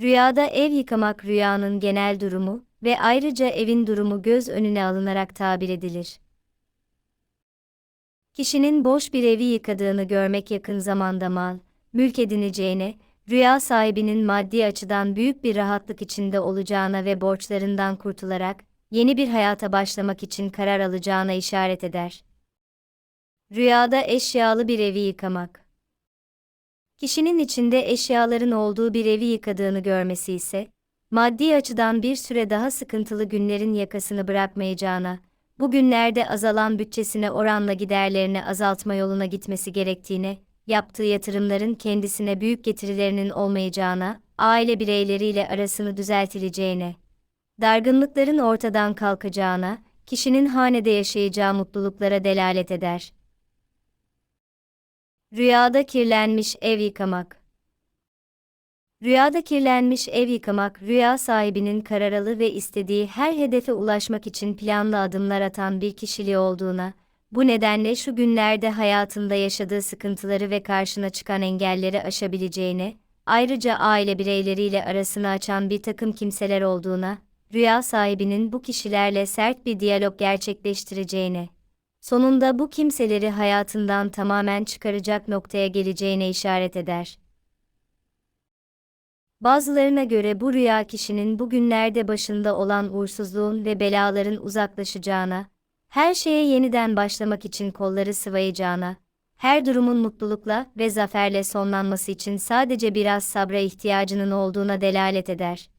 Rüyada ev yıkamak rüyanın genel durumu ve ayrıca evin durumu göz önüne alınarak tabir edilir. Kişinin boş bir evi yıkadığını görmek yakın zamanda mal, mülk edineceğine, rüya sahibinin maddi açıdan büyük bir rahatlık içinde olacağına ve borçlarından kurtularak yeni bir hayata başlamak için karar alacağına işaret eder. Rüyada eşyalı bir evi yıkamak. Kişinin içinde eşyaların olduğu bir evi yıkadığını görmesi ise, maddi açıdan bir süre daha sıkıntılı günlerin yakasını bırakmayacağına, bu günlerde azalan bütçesine oranla giderlerini azaltma yoluna gitmesi gerektiğine, yaptığı yatırımların kendisine büyük getirilerinin olmayacağına, aile bireyleriyle arasını düzeltileceğine, dargınlıkların ortadan kalkacağına, kişinin hanede yaşayacağı mutluluklara delalet eder. Rüyada kirlenmiş ev yıkamak. Rüyada kirlenmiş ev yıkamak, rüya sahibinin kararalı ve istediği her hedefe ulaşmak için planlı adımlar atan bir kişiliği olduğuna, bu nedenle şu günlerde hayatında yaşadığı sıkıntıları ve karşına çıkan engelleri aşabileceğine, ayrıca aile bireyleriyle arasını açan bir takım kimseler olduğuna, rüya sahibinin bu kişilerle sert bir diyalog gerçekleştireceğine, sonunda bu kimseleri hayatından tamamen çıkaracak noktaya geleceğine işaret eder. Bazılarına göre bu rüya kişinin bugünlerde başında olan uğursuzluğun ve belaların uzaklaşacağına, her şeye yeniden başlamak için kolları sıvayacağına, her durumun mutlulukla ve zaferle sonlanması için sadece biraz sabra ihtiyacının olduğuna delalet eder.